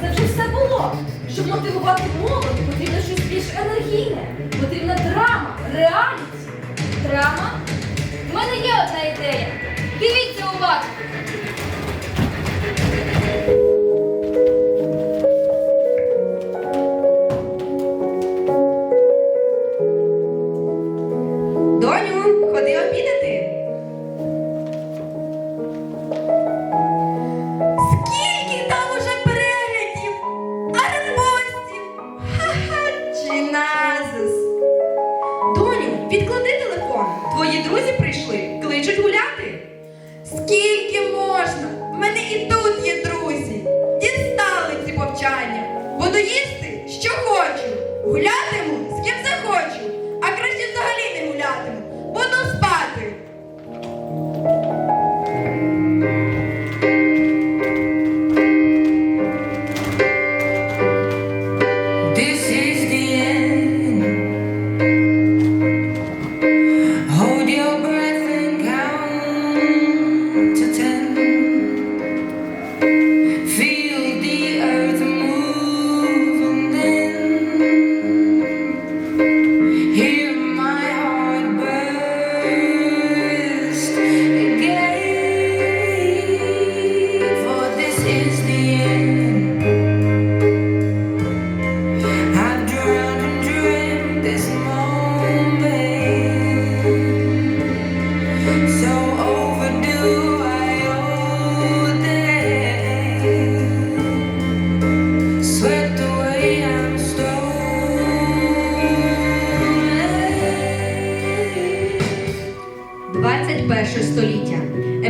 це вже все було. Щоб мотивувати молодь, потрібно щось більш енергійне. Потрібна драма, реальність. Драма? У мене є одна ідея. Дивіться уважно. Буду їсти, що хочу. Гулятиму, з ким захочу.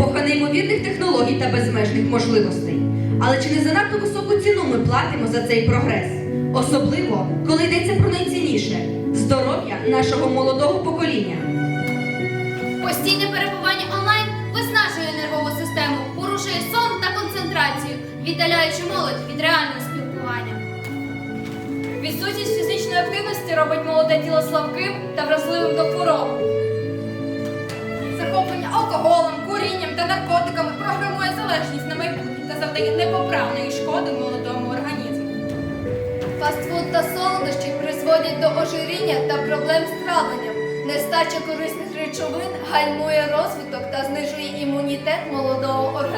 Епоха неймовірних технологій та безмежних можливостей. Але чи не занадто високу ціну ми платимо за цей прогрес? Особливо, коли йдеться про найцінніше здоров'я нашого молодого покоління. Постійне перебування онлайн виснажує нервову систему, порушує сон та концентрацію, віддаляючи молодь від реального спілкування. Відсутність фізичної активності робить молоде тіло слабким та вразливим до хвороб. Захоплення алкоголем, курінням та наркотиками програмує залежність на майбутнє та завдає непоправної шкоди молодому організму. Фастфуд та солодощі призводять до ожиріння та проблем з травленням. Нестача корисних речовин гальмує розвиток та знижує імунітет молодого організму.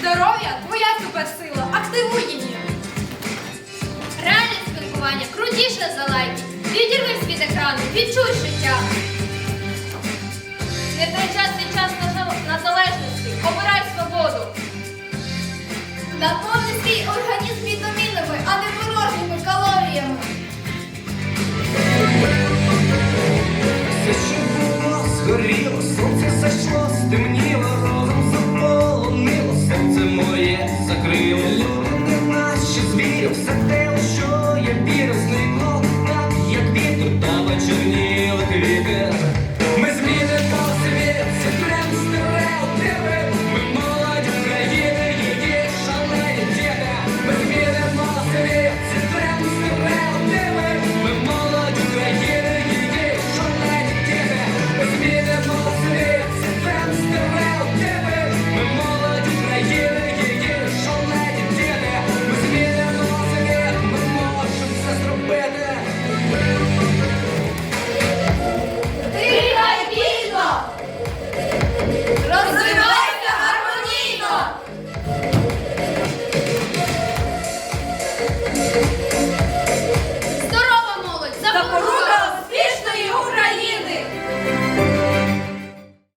Здоров'я твоя суперсила! Активуй її! Реальне спілкування крутіше за лайки. Відірвись від екрану, відчуй життя. The